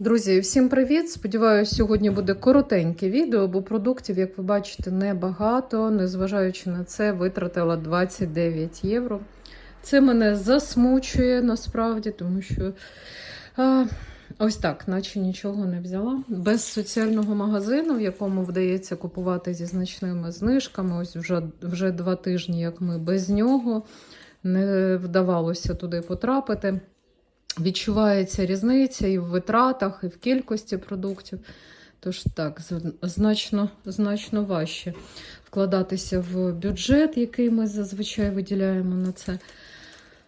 Друзі, всім привіт! Сподіваюся, сьогодні буде коротеньке відео, бо продуктів, як ви бачите, небагато. Незважаючи на це, витратила 29 євро. Це мене засмучує насправді, тому що а, ось так, наче нічого не взяла. Без соціального магазину, в якому вдається купувати зі значними знижками. Ось вже, вже два тижні, як ми без нього, не вдавалося туди потрапити. Відчувається різниця і в витратах, і в кількості продуктів. Тож так, значно, значно важче вкладатися в бюджет, який ми зазвичай виділяємо на це.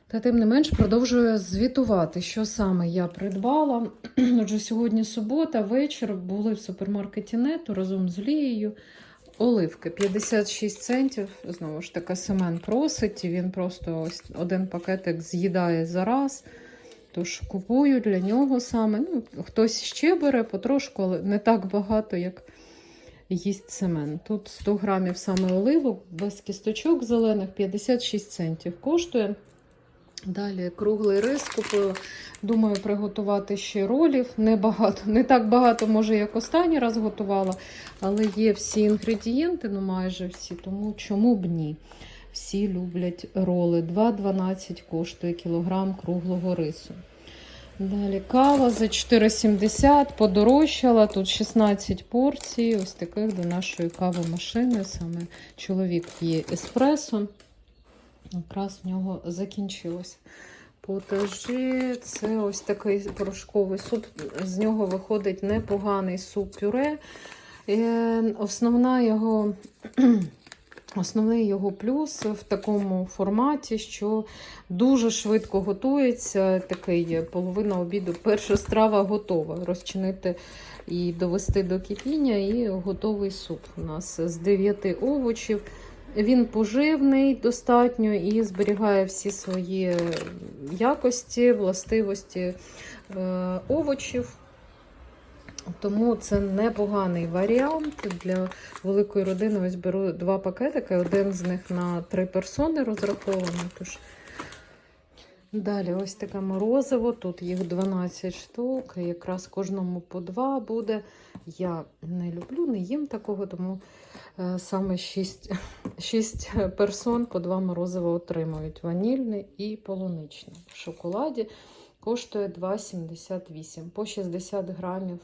Та тим не менш продовжую звітувати, що саме я придбала. Отже, сьогодні субота, вечір були в супермаркеті Нету разом з Лією. Оливки 56 центів. Знову ж таки, Семен просить, і він просто ось один пакетик з'їдає за раз. Тож купую для нього саме. Ну, хтось ще бере потрошку, але не так багато, як їсть Семен. Тут 100 грамів саме оливок, без кісточок зелених 56 центів коштує. Далі круглий рис купила. Думаю, приготувати ще ролів. Не багато, не так багато, може, як останній раз готувала, але є всі інгредієнти, ну майже всі, тому чому б ні? Всі люблять роли. 2,12 коштує кілограм круглого рису. Далі кава за 4,70 подорожчала. Тут 16 порцій. Ось таких до нашої кавомашини. Саме чоловік п'є еспресо. Якраз в нього закінчилось. Потажі це ось такий порошковий суп. З нього виходить непоганий суп-пюре. Е, Основна його. Основний його плюс в такому форматі, що дуже швидко готується. Такий половина обіду, перша страва готова. Розчинити і довести до кипіння, і готовий суп у нас з 9 овочів. Він поживний достатньо і зберігає всі свої якості, властивості е, овочів. Тому це непоганий варіант для великої родини. Ось беру два пакетики, один з них на три персони розрахований. Тож Далі ось таке морозиво. Тут їх 12 штук, якраз кожному по два буде. Я не люблю, не їм такого, тому е, саме 6, 6 персон по два морозива отримують. Ванільне і полуничне. В шоколаді коштує 2,78 по 60 грамів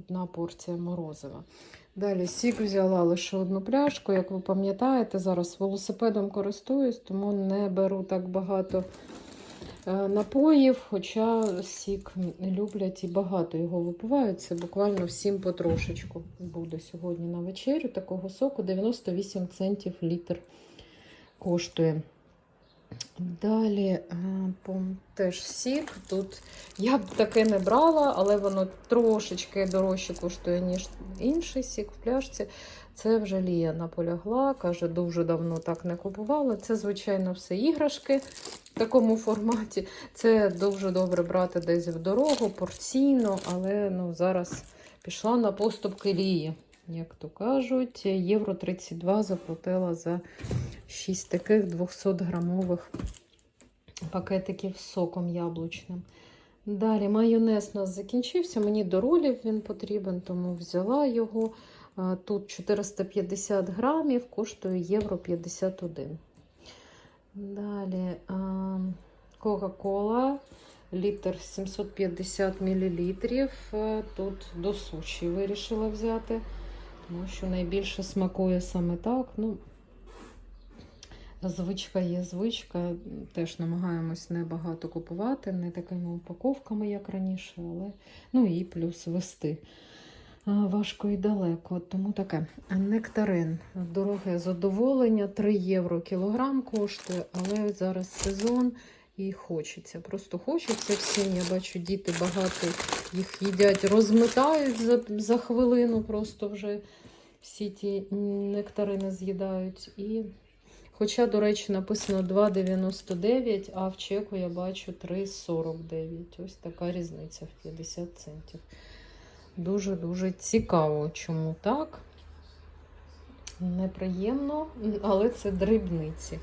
одна порція морозива. Далі сік взяла лише одну пляшку. Як ви пам'ятаєте, зараз велосипедом користуюсь, тому не беру так багато е, напоїв, хоча сік люблять і багато його випивають. Це буквально всім потрошечку буде сьогодні на вечерю. Такого соку 98 центів літр коштує. Далі е, теж сік. Тут я б таке не брала, але воно трошечки дорожче коштує, ніж інший сік в пляшці. Це вже Лія наполягла, каже, дуже давно так не купувала. Це, звичайно, все іграшки в такому форматі. Це дуже добре брати десь в дорогу, порційно, але ну, зараз пішла на поступки Лії. Як то кажуть, євро 32 заплатила за 6 таких 200-грамових пакетиків з соком яблучним. Далі майонез у нас закінчився. Мені до ролів він потрібен, тому взяла його. Тут 450 грамів, коштує євро 51. Далі Кока-Кола, літр 750 мл. Тут до суші вирішила взяти, тому що найбільше смакує саме так. Ну, Звичка є звичка. Теж намагаємось небагато купувати, не такими упаковками, як раніше, але ну і плюс вести. Важко і далеко, тому таке. Нектарин. Дороге задоволення, 3 євро кілограм коштує, але зараз сезон і хочеться. Просто хочеться всім. Я бачу, діти багато їх їдять, розмитають за, за хвилину, просто вже всі ті нектарини з'їдають. І Хоча, до речі, написано 2,99, а в чеку я бачу 3,49. Ось така різниця в 50 центів. Дуже-дуже цікаво, чому так. Неприємно, але це дрібниці.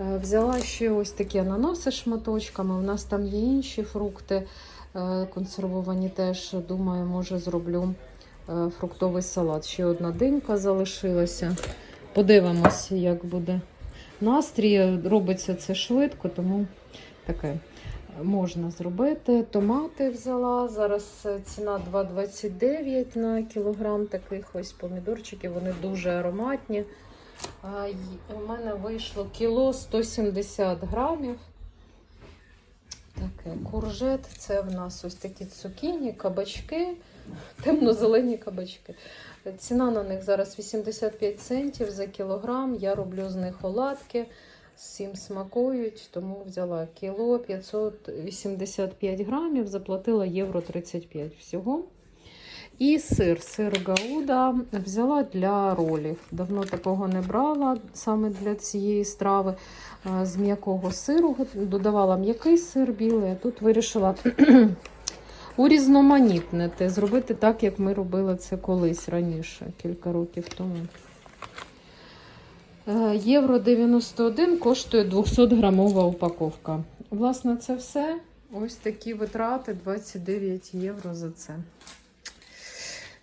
Е, Взяла ще ось такі ананаси шматочками. У нас там є інші фрукти. е, консервовані теж. Думаю, може зроблю е, фруктовий салат. Ще одна динька залишилася. Подивимося, як буде настрій. Робиться це швидко, тому таке можна зробити. Томати взяла. Зараз ціна 2,29 на кілограм таких ось помідорчиків. Вони дуже ароматні. У мене вийшло кіло 170 грамів. Таке куржет. Це в нас ось такі цукіні, кабачки, темно-зелені кабачки. Ціна на них зараз 85 центів за кілограм. Я роблю з них оладки. Всім смакують, тому взяла кіло 585 грамів, заплатила євро 35 всього. І сир, сир Гауда взяла для ролів. Давно такого не брала саме для цієї страви. З м'якого сиру додавала м'який сир білий, а тут вирішила урізноманітнити, зробити так, як ми робили це колись раніше, кілька років тому. Е, Євро 91 коштує 200 грамова упаковка. Власне, це все. Ось такі витрати 29 євро за це.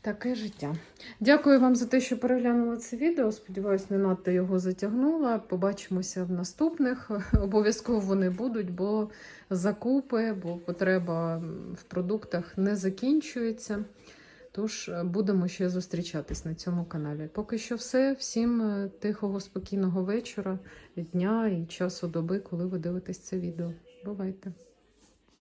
Таке життя. Дякую вам за те, що переглянули це відео. Сподіваюсь, не надто його затягнула. Побачимося в наступних. Обов'язково вони будуть, бо закупи, бо потреба в продуктах не закінчується. Тож е, будемо ще зустрічатись на цьому каналі. Поки що все. Всім е, тихого, спокійного вечора, дня і часу доби, коли ви дивитесь це відео. Бувайте!